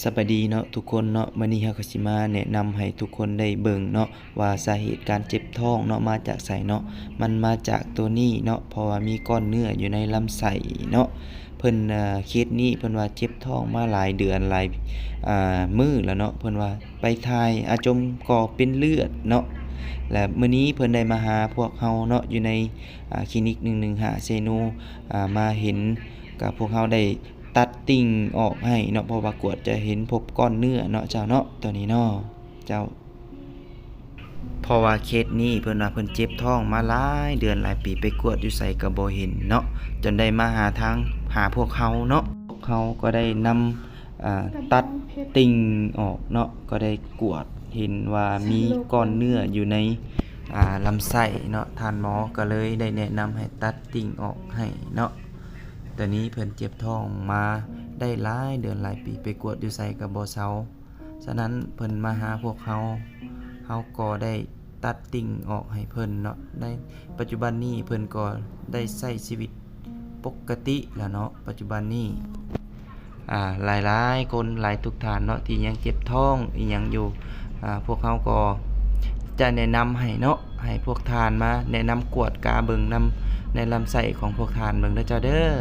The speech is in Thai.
สบายดีเนาะทุกคนเนาะมื้อนี้เฮาก็สิมาแนะนำให้ทุกคนได้เบิ่งเนาะว่าสาเหตุการเจ็บท้องเนาะมาจากไสเนาะมันมาจากตัวนี้เนาะเพราะว่ามีก้อนเนื้ออยู่ในลำไส้เนาะเพิ่นเคสนี้เพิ่นว่าเจ็บท้องมาหลายเดือนหลายอ่ามื้อแล้วเนาะเพิ่นว่าไปถ่ายอาจมก่อเป็นเลือดเนาะและมื้อนี้เพิ่นได้มาหาพวกเฮาเนาะอยู่ในคลินิก115เซโนมาเห็นกับพวกเฮาได้ ตัดติ่งออกให้เนาะเพราะว่ากวดจะเห็นพบก้อนเนื้อเนาะเจ้าเนาะตัวนี้เนาะเจ้าเพราะว่าเคสนี้เพิ่นว่าเพิ่นเจ็บท้องมาหลายเดือนหลายปีไปกวดอยู่ไสก็บ่เห็นเนาะจนได้มาหาทางหาพวกเขาเนาะพวกเขาก็ได้นำอ่าตัดติ่งออกเนาะก็ได้กวดเห็นว่ามีก้อนเนื้ออยู่ในอ่าลำไส้เนาะท่านหมอก็เลยได้แนะนำให้ตัดติ่งออกให้เนาะ แตอนนี้เพิ่นเจ็บท้องมาได้หลายเดือนหลายปีไปกวดอยู่ไสกับบ่เซาฉะนั้นเพิ่นมาหาพวกเฮาเฮาก็ได้ตัดติ่งออกให้เพิ่นเนาะในปัจจุบันนี้เพิ่นก็ได้ใช้ชีวิตปกติแล้วเนาะปัจจุบันนี้อ่าหลายๆคนหลายทุกท่านเนาะที่ยังเจ็บท้องอีหยังอยู่อ่าพวกเฮาก็ จะแนะนำให้เนาะให้พวกทานมา แนะนำกวดกาเบิงนำในลำไส้ของพวกทานเบิงเด้อเจ้าเด้อ